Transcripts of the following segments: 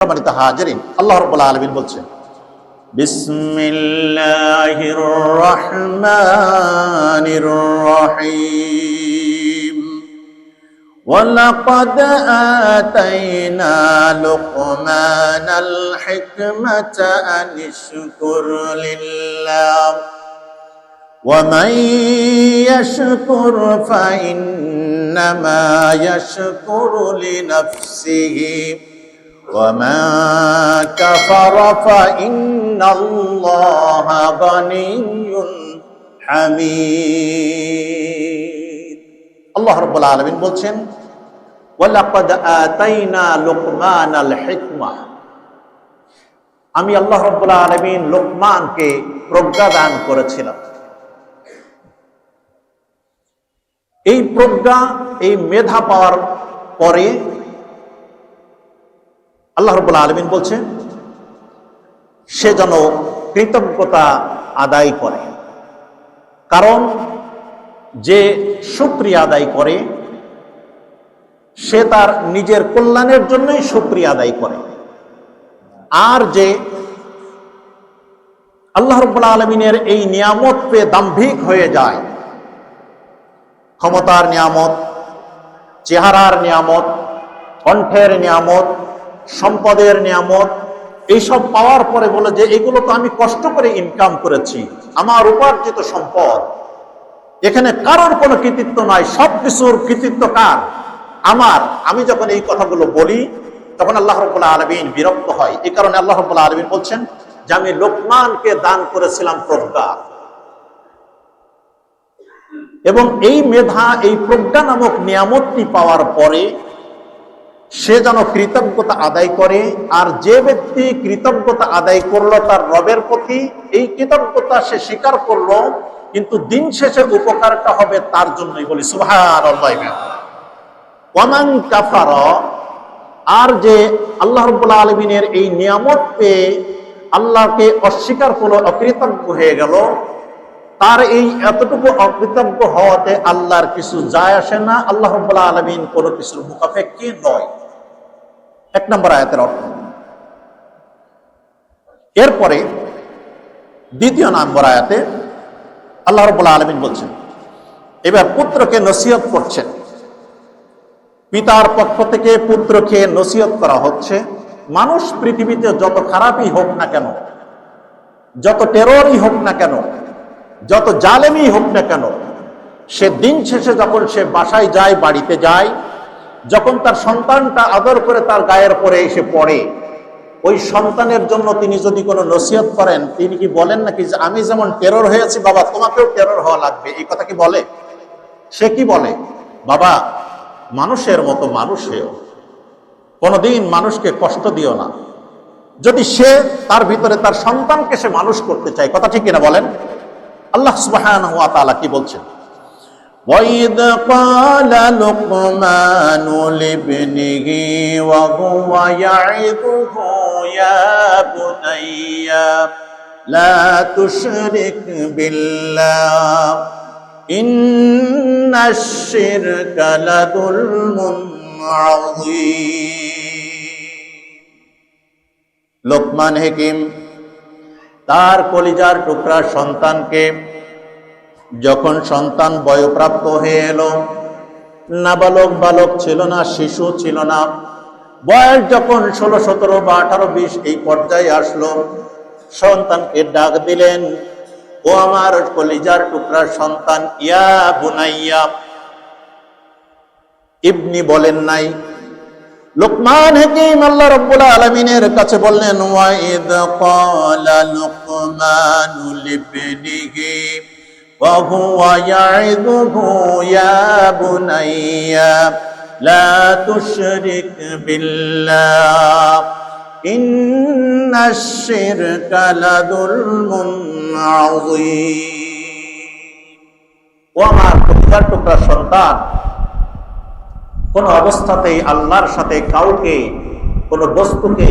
সম্মানিত হাজিরিন আল্লাহ রাব্বুল আলামিন বলছেন বিসমিল্লাহির রহমানির রহিম ولقد آتينا لقمان الحكمة أن اشكر لله ومن يشكر فإنما يشكر لنفسه وما كفر فإن الله غني حميد الله رب العالمين বলছেন ولقد آتينا لقمان الحكمة আমি আল্লাহ রব্বুল আলমিন লোকমানকে প্রজ্ঞা দান করেছিলাম এই প্রজ্ঞা এই মেধা পাওয়ার পরে আল্লাহ রব্বুল আলমিন বলছেন, সে যেন কৃতজ্ঞতা আদায় করে। কারণ যে সুক্রিয়া আদায় করে, সে তার নিজের কল্যাণের জন্যই সুক্রিয়া আদায় করে। আর যে আল্লাহ রব্বুল আলমিনের এই নিয়ামত পেয়ে দাম্ভিক হয়ে যায়, ক্ষমতার নিয়ামত, চেহারার নিয়ামত, কণ্ঠের নিয়ামত সম্পদের নিয়ামত, এইসব পাওয়ার পরে বলে যে এগুলো তো আমি কষ্ট করে ইনকাম করেছি, আমার উপার্জিত সম্পদ। এখানে কারোর কোনো কৃতিত্ব নাই সব কিছুর কৃতিত্ব কার? আমার। আমি যখন এই কথাগুলো বলি, তখন আল্লাহ রব্বুল্লাহ আলমিন বিরক্ত হয়। এই কারণে আল্লাহ রব্বুল্লাহ আলমিন বলছেন যে আমি লোকমানকে দান করেছিলাম প্রজ্ঞা। এবং এই মেধা, এই প্রজ্ঞা নামক নিয়ামতটি পাওয়ার পরে সে যেন কৃতজ্ঞতা আদায় করে, আর যে ব্যক্তি কৃতজ্ঞতা আদায় করল তার রবের প্রতি, এই কৃতজ্ঞতা সে স্বীকার করল, কিন্তু দিন শেষে উপকারটা হবে তার জন্যই বলি কাফার, আর যে আল্লাহ রব্বুল্লাহ আলমিনের এই নিয়ামত পেয়ে আল্লাহকে অস্বীকার করল, অকৃতজ্ঞ হয়ে গেল, তার এই এতটুকু অকৃতজ্ঞ হওয়াতে আল্লাহর কিছু যায় আসে না, আল্লাহ রব্বুল্লাহ আলমিন কোনো কিছুর মুখাপেক্ষি নয়। এক নম্বর আয়াতের অর্থ। এরপরে দ্বিতীয় নম্বর আয়াতে আল্লাহ রব্বুল্লাহ আলমিন বলছেন, এবার পুত্রকে নসিহত করছেন। পিতার পক্ষ থেকে পুত্রকে নসিহত করা হচ্ছে। মানুষ পৃথিবীতে যত খারাপই হোক না কেন, যত টেররই হোক না কেন, যত জালেমই হোক না কেন, সে দিন শেষে যখন সে বাসায় যায়, বাড়িতে যায় যখন তার সন্তানটা আদর করে তার গায়ের পরে এসে পড়ে, ওই সন্তানের জন্য তিনি যদি কোনো নসিহত করেন, তিনি কি বলেন নাকি যে আমি যেমন টেরর হয়েছি, বাবা, তোমাকেও টেরর হওয়া লাগবে? এই কথা কি বলে? সে কি বলে? বাবা, মানুষের মতো মানুষ কোনোদিন মানুষকে কষ্ট দিও না। যদি সে তার ভিতরে তার সন্তানকে সে মানুষ করতে চায়, কথা ঠিক কিনা বলেন? আল্লাহ ওয়া কি বলছেন? وَإِذْ قَالَ لُقْمَانُ لِابْنِهِ وَهُوَ يَعِظُهُ يَا بُنَيَّ لَا تُشْرِكْ بِاللَّهِ إِنَّ الشِّرْكَ لَظُلْمٌ عَظِيمٌ লোকমান হেকিম তার কলিজার টুকরা সন্তানকে যখন সন্তান বয়প্রাপ্ত হয়ে এলো, নাবালক বালক ছিল না, শিশু ছিল না। বয়স যখন ষোলো, সতেরো বা আঠারো, বিশ এই পর্যায়ে আসলো, সন্তানকে ডাক দিলেন, ও আমার কলিজার টুকরা সন্তান, ইয়া বুনাইয়া। ইবনি বলেন নাই। লোকমান হাকিম আল্লাহ রাব্বুল আলামিনের কাছে বললেন ওয়াইদ ক্বালা লুকমানু ইয়াইদুহু ইয়া বুনাইয়া লা তুশরিক বিল্লাহ ইন্নাশ শিরকা লাযুলমুন আযীম ও আমার প্রতিবার টুকরা সন্তান কোন অবস্থাতেই আল্লাহর সাথে কাউকে, কোন বস্তুকে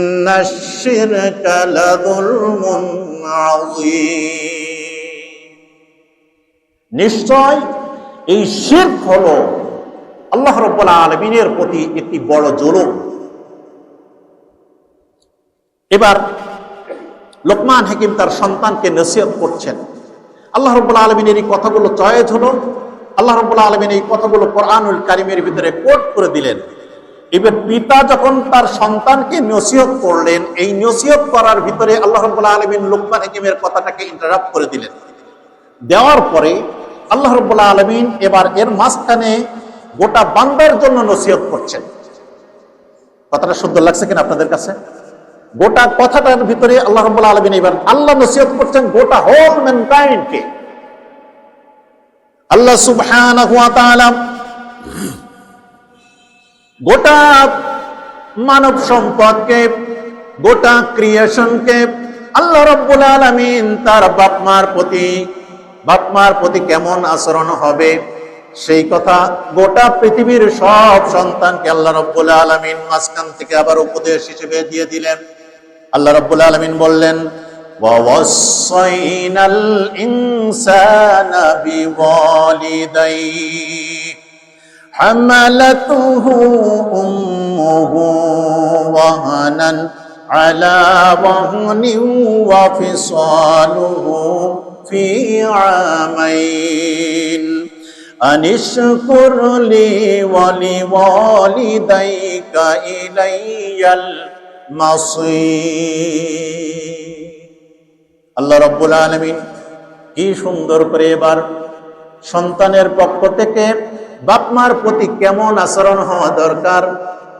الشرك لظلم عظيم নিশ্চয় এই শিরক হলো আল্লাহ রব্বুল আলমিনের প্রতি একটি বড় জুলুম এবার লোকমান হাকিম তার সন্তানকে নসিহত করছেন আল্লাহ রব্বুল আলমিনের এই কথাগুলো চয়েজ হলো আল্লাহ রব্বুল আলমিন এই কথাগুলো কোরআনুল কারিমের ভিতরে কোট করে দিলেন এবার পিতা যখন তার সন্তানকে নসিহত করলেন, এই নসিহত করার ভিতরে আল্লাহ রব্বুল আলমিন লোকমান হাকিমের কথাটাকে ইন্টারাপ্ট করে দিলেন। দেওয়ার পরে আল্লাহ রব্বুল আলমিন এবার এর মাঝখানে গোটা বান্দার জন্য নসিহত করছেন। কথাটা সুন্দর লাগছে কিনা আপনাদের কাছে? গোটা কথাটার ভিতরে আল্লাহ রব্বুল আলমিন এবার আল্লাহ নসিহত করছেন গোটা হোল ম্যানকাইন্ডকে আল্লাহ তাআলা গোটা মানব সম্পদকে গোটা ক্রিয়েশনকে আল্লাহ রব্বুল আলামিন তার বাপ মার প্রতি বাপ মার প্রতি কেমন আচরণ হবে সেই কথা গোটা পৃথিবীর সব সন্তানকে আল্লাহ রব্বুল আলামিন মাঝখান থেকে আবার উপদেশ হিসেবে দিয়ে দিলেন আল্লাহ রব্বুল আলামিন বললেন ووصينا الإنسان بوالديه حملته أمه وهنا على وهن وفصاله في عامين أن اشكر لي ولوالديك إلي المصير আল্লাহ রব্বুল আলমিন কি সুন্দর করে এবার সন্তানের পক্ষ থেকে বাপমার প্রতি কেমন আচরণ হওয়া দরকার?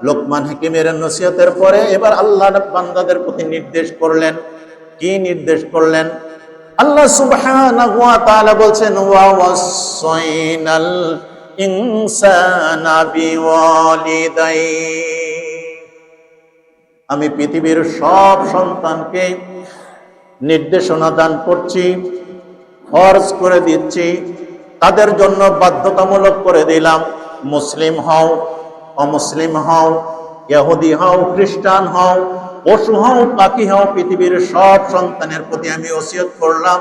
লোকমান হাকিমের নসিহতের পরে এবার আল্লাহ বান্দাদের প্রতি নির্দেশ করলেন। কি নির্দেশ করলেন? আল্লাহ সুবহানাহু ওয়া তাআলা বলছেন, ওয়া ওয়াসাইনাল ইনসানা বিওয়ালিদাইহি আমি পৃথিবীর সব সন্তানকে নির্দেশনা দান করছি, ফরজ করে দিচ্ছি। তাদের জন্য বাধ্যতামূলক করে দিলাম। মুসলিম হও, অমুসলিম হও, ইহুদি হও, খ্রিস্টান হও, পশু হও, পাখি হও, পৃথিবীর সব সন্তানের প্রতি আমি ওসিয়ত করলাম।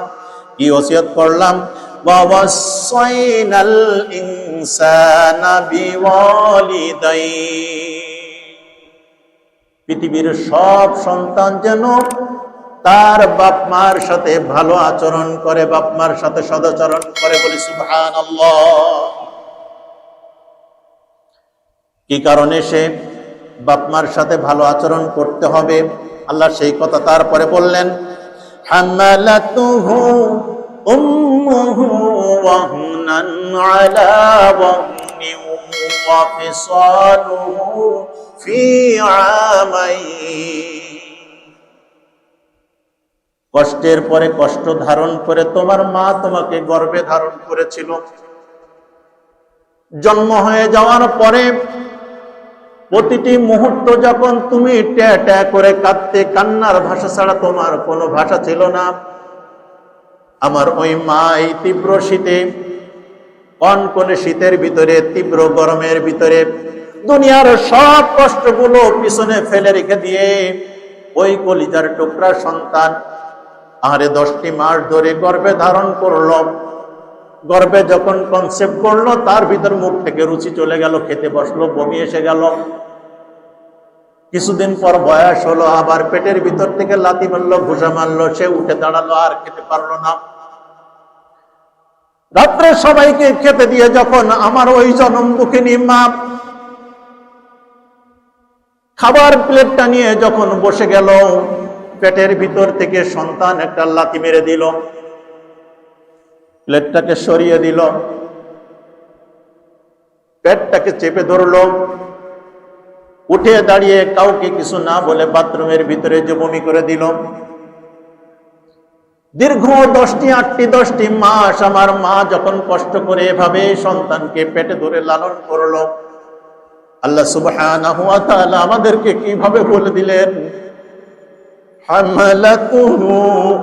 কি ওসিয়ত করলাম? পৃথিবীর সব সন্তান যেন তার বাপ মার সাথে ভালো আচরণ করে, বাপ মার সাথে সদাচরণ করে বলি সুবহান কি কারণে সে বাপ মার সাথে ভালো আচরণ করতে হবে? আল্লাহ সেই কথা তারপরে বললেন, হামালাতুহু উম্মুহু ওয়াহনান আলা কষ্টের পরে কষ্ট ধারণ করে তোমার মা তোমাকে গর্বে ধারণ করেছিল। জন্ম হয়ে যাওয়ার পরে প্রতিটি মুহূর্ত যখন তুমি ট্যা ট্যা করে কাঁদতে, কান্নার ভাষা ছাড়া তোমার কোনো ভাষা ছিল না। আমার ওই মা এই তীব্র শীতে, কনকনে শীতের ভিতরে, তীব্র গরমের ভিতরে দুনিয়ার সব কষ্টগুলো পিছনে ফেলে রেখে দিয়ে ওই কলিজার টুকরা সন্তান আরে দশটি মাস ধরে গর্বে ধারণ করল। গর্বে যখন কনসেপ্ট করল, তার ভিতর মুখ থেকে রুচি চলে গেল, খেতে বসল, বমি এসে গেল। কিছুদিন পর বয়স হলো, আবার পেটের ভিতর থেকে লাতি মারলো, ঘুষা মারলো, সে উঠে দাঁড়াল, আর খেতে পারল না। রাত্রে সবাইকে খেতে দিয়ে যখন আমার ওই জনম দুঃখিনী মা খাবার প্লেটটা নিয়ে যখন বসে গেল পেটের ভিতর থেকে সন্তান একটা লাথি মেরে দিল। প্লেটটাকে সরিয়ে দিল। পেটটাকে চেপে ধরল। উঠে দাঁড়িয়ে কাউকে কিছু না বলে বাথরুমের ভিতরে যে বমি করে দিল। দীর্ঘ দশটি, আটটি, দশটি মাস আমার মা যখন কষ্ট করে এভাবে সন্তানকে পেটে ধরে লালন করল, আল্লাহ তাআলা আমাদেরকে কীভাবে বলে দিলেন?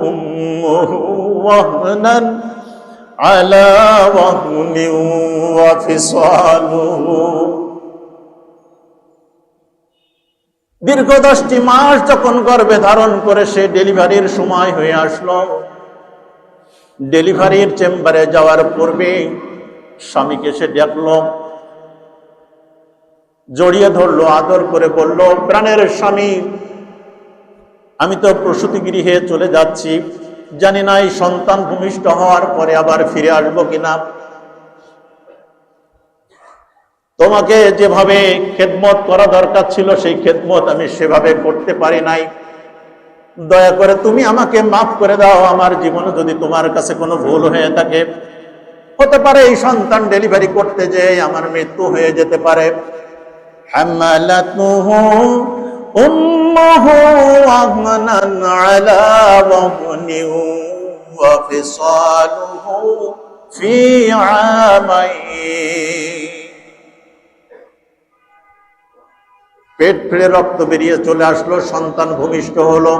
উম্মুহু ওয়াহনান আলা ওয়াহনিন ওয়া ফিসালুহু দীর্ঘ দশটি মাস যখন গর্ভে ধারণ করে সে ডেলিভারির সময় হয়ে আসলো। ডেলিভারির চেম্বারে যাওয়ার পূর্বে স্বামীকে সে ডাকলো জড়িয়ে ধরলো, আদর করে বলল, প্রাণের স্বামী আমি তো প্রসূতি গৃহে চলে যাচ্ছি। জানি না এই সন্তান ভূমিষ্ঠ হওয়ার পরে আবার ফিরে আসব কিনা। তোমাকে যেভাবে খেদমত করা দরকার ছিল, সেই খেদমত আমি সেভাবে করতে পারি নাই। দয়া করে তুমি আমাকে মাফ করে দাও। আমার জীবনে যদি তোমার কাছে কোনো ভুল হয়ে থাকে, হতে পারে এই সন্তান ডেলিভারি করতে যেয়ে আমার মৃত্যু হয়ে যেতে পারে। أمه وهنا على وهن وفصاله في عامين পেট ফেড়ে রক্ত বেরিয়ে চলে আসলো সন্তান ভূমিষ্ঠ হলো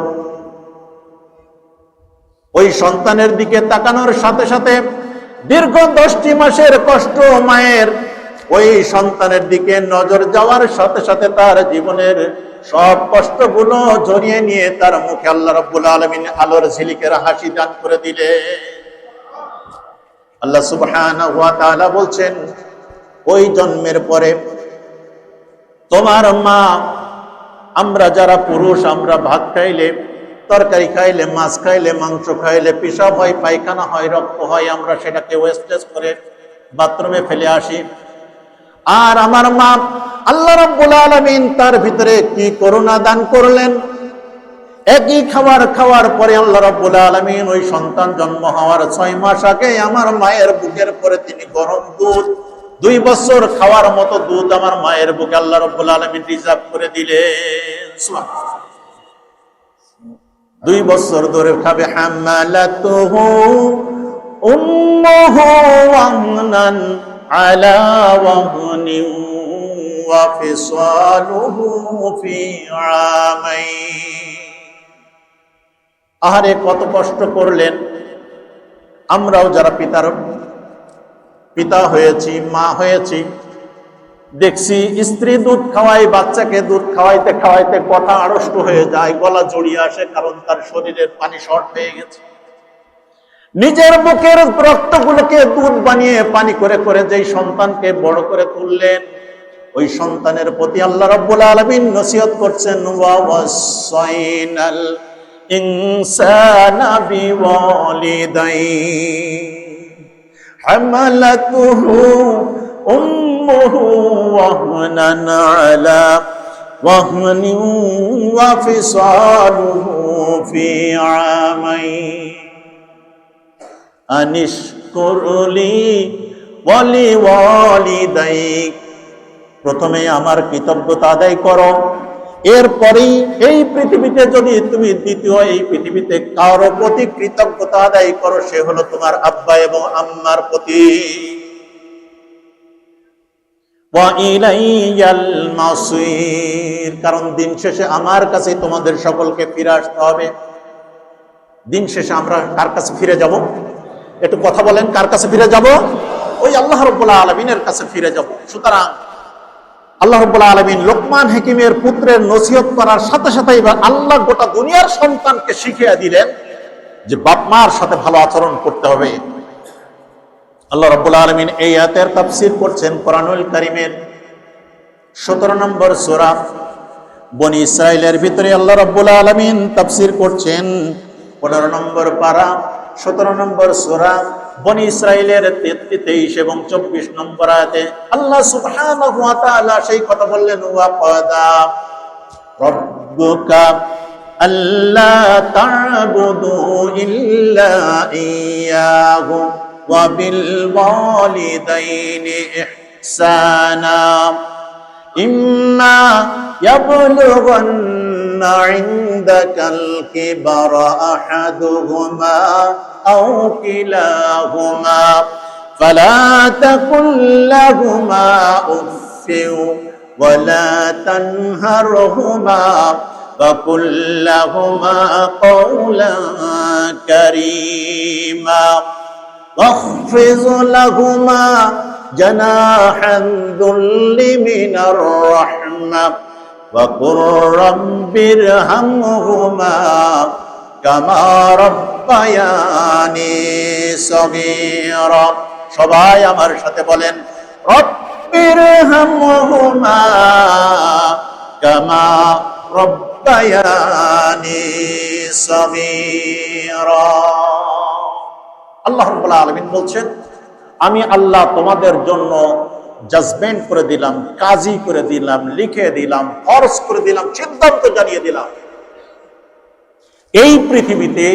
ওই সন্তানের দিকে তাকানোর সাথে সাথে দীর্ঘ দশটি মাসের কষ্ট মায়ের ওই সন্তানের দিকে নজর যাওয়ার সাথে সাথে তার জীবনের সব কষ্টগুলো জড়িয়ে নিয়ে তার মুখে আল্লাহ রব্বুল আলমিন আলোর ঝিলিকের হাসি দান করে দিলে। আল্লাহ তাআলা বলছেন, ওই জন্মের পরে তোমার মা, আমরা যারা পুরুষ, আমরা ভাত খাইলে, তরকারি খাইলে, মাছ খাইলে, মাংস খাইলে, পেশাব হয়, পায়খানা হয়, রক্ত হয়, আমরা সেটাকে ওয়েস্টেজ করে বাথরুমে ফেলে আসি। আর আমার মা আল্লাহ রাব্বুল আলামিন তার ভিতরে কি করুণা দান করলেন? একই খাবার খাওয়ার পরে আল্লাহ রাব্বুল আলামিন ওই সন্তান জন্ম হওয়ার ছয় মাস আগে আমার মায়ের বুকের পরে তিনি গরম দুধ, দুই বছর খাওয়ার মতো দুধ আমার মায়ের বুকে আল্লাহ রাব্বুল আলামিন রিজার্ভ করে দিলেন। দুই বছর ধরে খাবে হামালাতুহু উম্মুহু ওয়াহনান ওয়াহনিন ওয়া ফিসালুহু ফি আমাইন আহারে, কত কষ্ট করলেন। আমরাও যারা পিতার পিতা হয়েছি, মা হয়েছি, দেখছি স্ত্রী দুধ খাওয়াই বাচ্চাকে দুধ খাওয়াইতে খাওয়াইতে কথা আড়ষ্ট হয়ে যায়, গলা জড়িয়ে আসে, কারণ তার শরীরের পানি শর্ট হয়ে গেছে। নিজের বুকের রক্তগুলোকে দুধ বানিয়ে পানি করে করে যেই সন্তানকে বড় করে তুললেন ওই সন্তানের প্রতি আল্লাহ রাব্বুল আলামিন নসিহত করছেন ওয়া ওয়াসাইনাল ইনসানা বিওয়ালিদাইহি حملته أمه وهنا على وهن وفصاله في عامين আনিষ্করলি ওয়ালি ওয়ালিদাইক প্রথমে আমার কৃতজ্ঞতা আদায় করো। এরপরেই এই পৃথিবীতে যদি তুমি দ্বিতীয়, এই পৃথিবীতে কারও প্রতি কৃতজ্ঞতা আদায় করো, সে হলো তোমার আব্বা এবং আম্মার প্রতি। কারণ দিন শেষে আমার কাছে তোমাদের সকলকে ফিরে আসতে হবে। দিন শেষে আমরা কার কাছে ফিরে যাব? একটু কথা বলেন, কার কাছে ফিরে যাব? ওই আল্লাহ রব্বুল্লাহ আলমিনের কাছে ফিরে যাব। সুতরাং আল্লাহ রব্বুল্লাহ আলমিন লোকমান হেকিমের পুত্রের নসিহত করার সাথে সাথে এবার আল্লাহ গোটা দুনিয়ার সন্তানকে শিখিয়ে দিলেন যে বাপ মার সাথে ভালো আচরণ করতে হবে। আল্লাহ রব্বুল আলমিন এই আয়াতের তাফসির করছেন কোরআনুল করিমের সতেরো নম্বর সোরা। বনি ইসরায়েলের ভিতরে আল্লাহ রব্বুল আলমিন তাফসির করছেন পনেরো নম্বর পারা। সতেরো নম্বর সোরা বনি ইসরায়েলের তেইশ এবং চব্বিশ নম্বর আয়াতে আল্লাহ তাআলা সেই কথা বললেন, ওয়া কাদা রব্বুকা আল্লা তা'বুদু ইল্লা ইয়াহু ওয়া বিল ওয়ালিদাইনি ইহসানা। ইম্মা يبلغن عندك الكبر أحدهما أو كلاهما فلا تقل لهما أف ولا تنهرهما وقل لهما قولا كريما واخفض لهما جناح الذل من الرحمة وقل رب ارحمهما كما ربياني صغيرا সবাই আমার সাথে বলেন রব্বির হামহুমা কামা রব্বায়ানি সগীরা আল্লাহ রাব্বুল আলামিন বলছেন আমি আল্লাহ তোমাদের জন্য জাজমেন্ট করে দিলাম, কাজী করে দিলাম, লিখে দিলাম, ফরজ করে দিলাম, সিদ্ধান্ত জানিয়ে দিলাম। এই পৃথিবীতে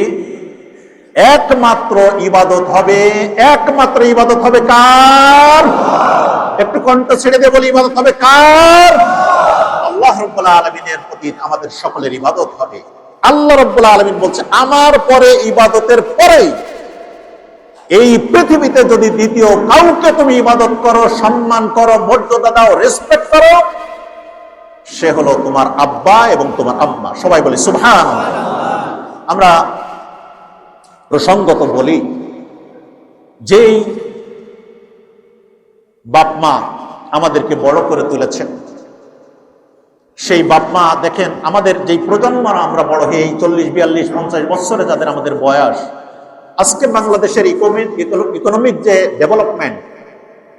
একমাত্র ইবাদত হবে, একমাত্র ইবাদত হবে কার? একটু কণ্ঠ ছেড়ে দিয়ে ইবাদত হবে কার? আল্লাহ রব্বুল আলমিনের প্রতি আমাদের সকলের ইবাদত হবে। আল্লাহ রব্বুল আলমিন বলছে, আমার পরে ইবাদতের পরেই এই পৃথিবীতে যদি দ্বিতীয় কাউকে তুমি ইবাদত করো, সম্মান করো, মর্যাদা দাও রেসপেক্ট করো, সে হলো তোমার আব্বা এবং তোমার আম্মা। সবাই বলি সুবহান আমরা প্রসঙ্গত বলি, যেই বাপমা আমাদেরকে বড় করে তুলেছেন, সেই বাপমা দেখেন, আমাদের যেই প্রজন্মরা আমরা বড় হয়ে এই চল্লিশ, বিয়াল্লিশ, পঞ্চাশ বছরে যাদের আমাদের বয়স আজকে বাংলাদেশের ইকোনমিক যে ডেভেলপমেন্ট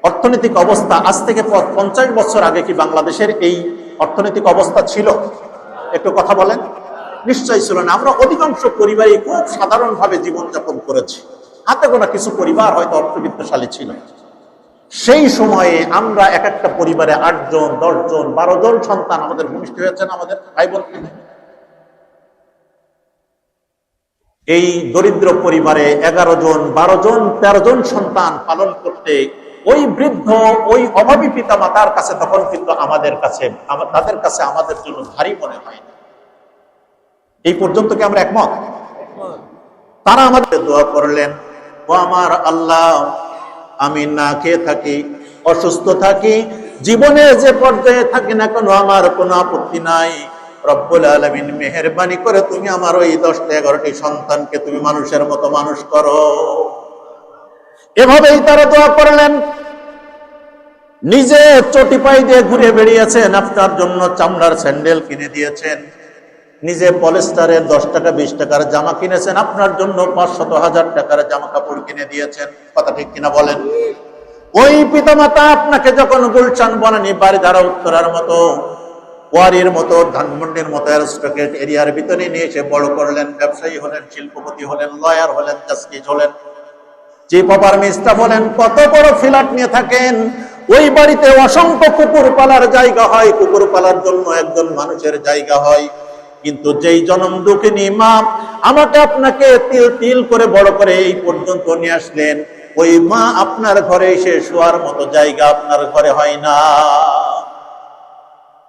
অর্থনৈতিক অবস্থা, আজ থেকে পঞ্চাশ বছর আগে কি বাংলাদেশের এই অর্থনৈতিক অবস্থা ছিল? একটু কথা বলেন। নিশ্চয়ই ছিল না। আমরা অধিকাংশ পরিবারই খুব সাধারণভাবে জীবনযাপন করেছি। হাতে গোনা কিছু পরিবার হয়তো অর্থবিত্তশালী ছিল। সেই সময়ে আমরা এক একটা পরিবারে আটজন, দশজন, বারো জন সন্তান আমাদের ভূমিষ্ঠ হয়েছেন আমাদের ভাই বোন এই দরিদ্র পরিবারে এগারো জন, বারো জন, তেরো জন সন্তান পালন করতে ওই বৃদ্ধ, ওই অভাবী পিতা মাতার কাছে তখন কিন্তু আমাদের কাছে তাদের কাছে আমাদের জন্য ভারী মনে হয় না। এই পর্যন্ত কি আমরা একমত? তারা আমাদের দোয়া করলেন, ও আমার আল্লাহ, আমি না খেয়ে থাকি, অসুস্থ থাকি, জীবনে যে পর্যায়ে থাকি না কেন, আমার কোনো আপত্তি নাই। রব্বুল আলমিন মেহরবানি করে তুমি আমার ওই দশটা এগারোটি সন্তানকে তুমি মানুষের মতো মানুষ করো। এভাবেই তারা দোয়া করলেন। নিজে চটি পাই দিয়ে ঘুরে বেরিয়েছেন আপনার জন্য চামড়ার স্যান্ডেল কিনে দিয়েছেন। নিজে পলেস্টারের দশ টাকা, বিশ টাকার জামা কিনেছেন, আপনার জন্য পাঁচশত হাজার টাকার জামা কাপড় কিনে দিয়েছেন। কথা ঠিক কিনা বলেন? ওই পিতামাতা আপনাকে যখন গুলশান বনানি বাড়ি ধারা উত্তরার মতো ওয়ারির মতো, ধানমন্ডির মতো অ্যারোস্টকেট এরিয়ার ভিতরে নিয়ে এসে বড় করলেন, ব্যবসায়ী হলেন, শিল্পপতি হলেন, লয়ার হলেন, জাস্টিস হলেন। চিফ অফ স্টাফ হলেন কত বড় ফ্ল্যাট নিয়ে থাকেন? ওই বাড়িতে অসংখ্য কুকুর পালার জায়গা হয়। কুকুর পালার জন্য একজন মানুষের জায়গা হয়। কিন্তু যেই জনম দুঃখিনী মা আমাকে আপনাকে তিল তিল করে বড় করে এই পর্যন্ত নিয়ে আসলেন, ওই মা আপনার ঘরে এসে শোয়ার মতো জায়গা আপনার ঘরে হয় না।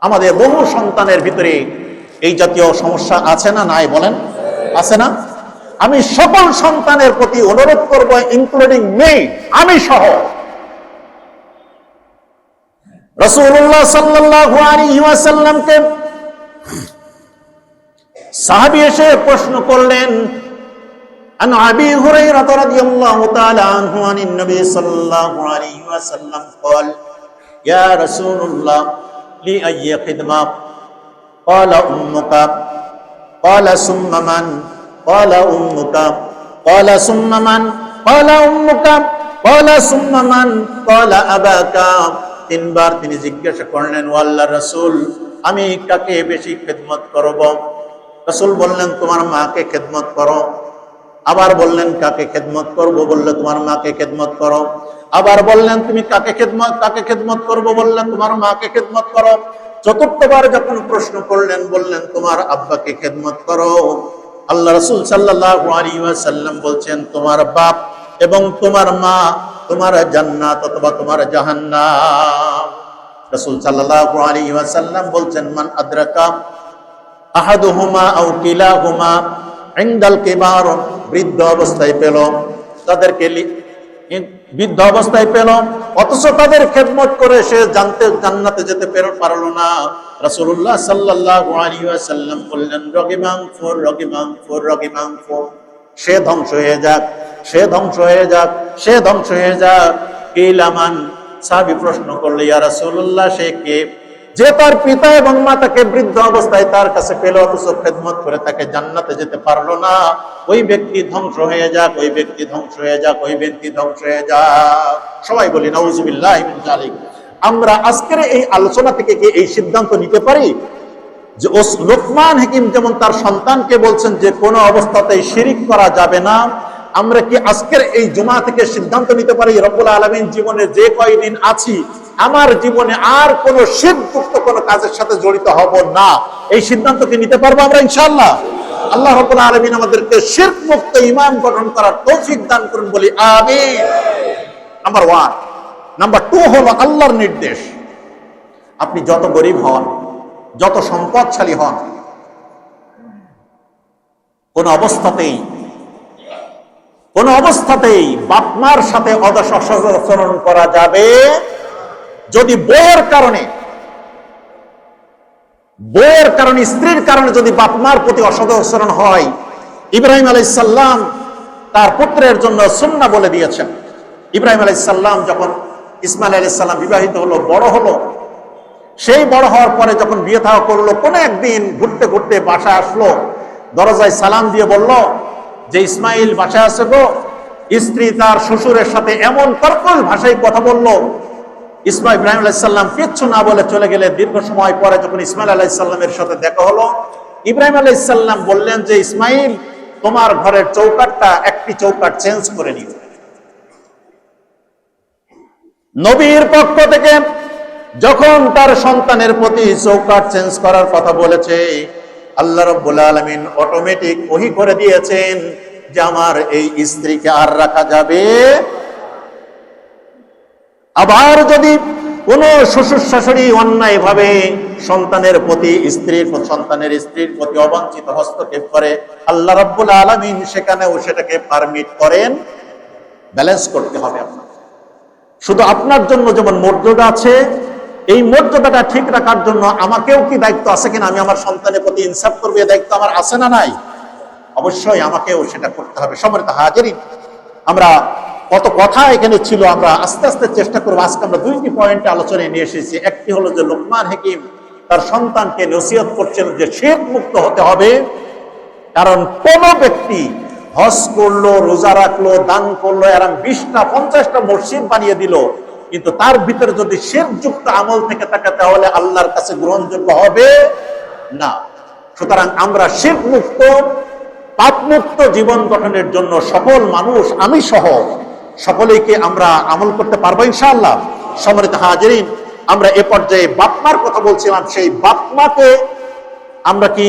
আমাদের বহু সন্তানের ভিতরে এই জাতীয় সমস্যা আছে না নাই বলেন আছে না আমি সকল সন্তানের প্রতি অনুরোধ করব ইনক্লুডিং মে আমি সহ রসুল্লাহ সাল্লাল্লাহু আলাইহি ওয়াসাল্লামকে সাহাবী এসে প্রশ্ন করলেন عن أبي هريرة رضي الله تعالى عنه عن النبي صلى الله عليه وسلم قال يا رسول الله لي أي خدمة قال أمك قال ثم من قال أمك قال ثم من قال أمك قال ثم من قال أباك তিনবার তিনি জিজ্ঞাসা করলেন ও আল্লাহ রসুল আমি কাকে বেশি খেদমত করব রসুল বললেন তোমার মাকে খেদমত করো আবার বললেন কাকে খেদমত করব বললে তোমার মাকে খেদমত করো আবার বললেন, তুমি কাকে খেদমত কাকে খেদমত করব? বললেন, তোমার মাকে খেদমত করো। চতুর্থবার যখন প্রশ্ন করলেন, বললেন, তোমার আব্বাকে খেদমত করো। আল্লাহ রসুল ওয়াসাল্লাম বলছেন, তোমার বাপ এবং তোমার মা তোমার জান্নাত অথবা তোমার জাহান্নাম। রসুল ওয়াসাল্লাম বলছেন, মান আদ্রাকা বৃদ্ধ অবস্থায় পেল। তাদেরকে বৃদ্ধ অবস্থায় পেল। অথচ তাদের খেদমত করে সে জানতে জান্নাতে যেতে পের পারল না। রাসূলুল্লাহ ওয়াসাল্লাম বললেন রগিবাং ফোর রগিবাং ফোর রগিবাং ফোর সে ধ্বংস হয়ে যাক, সে ধ্বংস হয়ে যাক, সে ধ্বংস হয়ে যাক। কিলামান সাবি প্রশ্ন করলে, ইয়া রাসূলুল্লাহ, সে কে? যে তার পিতা এবং মাতাকে বৃদ্ধ অবস্থায় তার কাছে পেল, অথচ খেদমত করে তাকে জান্নাতে যেতে পারল না। ওই ব্যক্তি ধ্বংস হয়ে যাক, ওই ব্যক্তি ধ্বংস হয়ে যাক, ওই ব্যক্তি ধ্বংস হয়ে যাক। সবাই বলি নাউজুবিল্লাহ জালিক আমরা আজকের এই আলোচনা থেকে কি এই সিদ্ধান্ত নিতে পারি? যে লোকমান হাকিম যেমন তার সন্তানকে বলছেন যে কোনো অবস্থাতেই শিরিক করা যাবে না আমরা কি আজকের এই জমা থেকে সিদ্ধান্ত নিতে পারি? রব্বুল আলমিন জীবনে যে কয়দিন আছি, আমার জীবনে আর কোনো শিরযুক্ত কোনো কাজের সাথে জড়িত হব না। এই সিদ্ধান্ত কি নিতে পারব আমরা ইনশাল্লাহ আল্লাহ রব্বুল আলমিন আমাদেরকে শিরক মুক্ত ইমাম গঠন করার তৌফিক দান করুন বলি আমিন। নাম্বার ওয়ান নাম্বার টু হলো আল্লাহর নির্দেশ। আপনি যত গরিব হন, যত সম্পদশালী হন, কোন অবস্থাতেই কোন অবস্থাতেই বাপমার সাথে অদশাচরণ করা যাবে। যদি বইয়ের কারণে বইয়ের কারণে, স্ত্রীর কারণে যদি বাপমার প্রতি অসদাচরণ হয়, ইব্রাহিম আলাইসাল্লাম তার পুত্রের জন্য সুন্না বলে দিয়েছেন। ইব্রাহিম আলাইসাল্লাম যখন ইসমাইল আলাইসাল্লাম বিবাহিত হলো, বড় হলো, সেই বড় হওয়ার পরে যখন বিয়ে থাকা করল, কোনো একদিন ঘুরতে ঘুরতে বাসা আসলো, দরজায় সালাম দিয়ে বলল যে ইসমাইল বাসায় আছে গো, স্ত্রী তার শ্বশুরের সাথে এমন তর্কল ভাষায় কথা বলল, ইসমাইল ইব্রাহিম আলাইসাল্লাম কিচ্ছু না বলে চলে গেলে দীর্ঘ সময় পরে যখন ইসমাইল আলাইসাল্লামের সাথে দেখা হলো, ইব্রাহিম আলাইসাল্লাম বললেন যে, ইসমাইল, তোমার ঘরের চৌকাটটা একটি চৌকাট চেঞ্জ করে নিও। নবীর পক্ষ থেকে যখন তার সন্তানের প্রতি চৌকাট চেঞ্জ করার কথা বলেছে আল্লাহ রব্বুল আলমিন অটোমেটিক ওহি করে দিয়েছেন যে আমার এই স্ত্রীকে আর রাখা যাবে আবার যদি কোন শ্বশুর শাশুড়ি অন্যায় ভাবে সন্তানের প্রতি স্ত্রীর সন্তানের স্ত্রীর প্রতি অবাঞ্ছিত হস্তক্ষেপ করে, আল্লাহ রব্বুল আলমিন সেখানেও সেটাকে পারমিট করেন। ব্যালেন্স করতে হবে আপনার শুধু আপনার জন্য যেমন মর্যাদা আছে এই মর্যাদাটা ঠিক রাখার জন্য আমাকেও কি দায়িত্ব আছে কিনা? আমি আমার সন্তানের প্রতি ইনসাফ করব এই দায়িত্ব আমার আছে না নাই? অবশ্যই আমাকেও সেটা করতে হবে। সম্মানিত হাজারি আমরা কত কথা এখানে ছিল, আমরা আস্তে আস্তে চেষ্টা করব। আজকে আমরা দুইটি পয়েন্টে আলোচনায় নিয়ে এসেছি। একটি হলো যে লোকমান হেকিম তার সন্তানকে নসিহত করছেন যে শেখ মুক্ত হতে হবে। কারণ কোন ব্যক্তি হজ করল, রোজা রাখল, দান করল, এরম বিশটা, পঞ্চাশটা মসজিদ বানিয়ে দিল কিন্তু তার ভিতরে যদি শেরযুক্ত আমল থেকে থাকে, তাহলে আল্লাহর কাছে গ্রহণযোগ্য হবে না। সুতরাং আমরা শেখ মুক্ত পাপ মুক্ত জীবন গঠনের জন্য সকল মানুষ, আমি সহ সকলেইকে আমরা আমল করতে পারব ইনশাআল্লাহ? সম্মানিত হাজিরিন, আমরা এ পর্যায়ে বাপমার কথা বলছিলাম, সেই বাপমাকে আমরা কি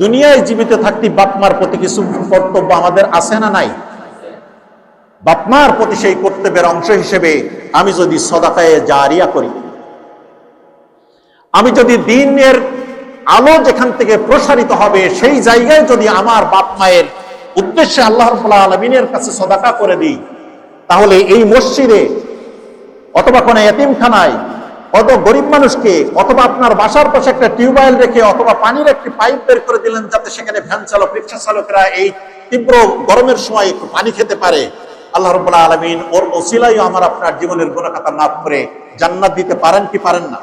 দুনিয়ায় জীবিত থাকতে বাপমার প্রতি কিছু কর্তব্য আমাদের আছে না নাই? বাপমার প্রতি সেই কর্তব্যের অংশ হিসেবে আমি যদি সদাকায়ে জারিয়া করি, আমি যদি দিনের আলো যেখান থেকে প্রসারিত হবে, সেই জায়গায় যদি আমার বাপ মায়ের উদ্দেশ্যে আল্লাহ আলমিনের কাছে সদাকা করে দিই, তাহলে এই মসজিদে অথবা কোনো এতিমখানায় কত গরিব মানুষকে, অথবা আপনার বাসার পাশে একটা টিউবওয়েল রেখে অথবা পানির একটি পাইপ বের করে দিলেন যাতে সেখানে ভ্যান চালক, রিক্সা চালকরা এই তীব্র গরমের সময় একটু পানি খেতে পারে আল্লাহ রবাহ আলমিন ওর ওসিলাই আমার আপনার জীবনের গুণাখাতা মাফ করে জান্নাত দিতে পারেন কি পারেন না?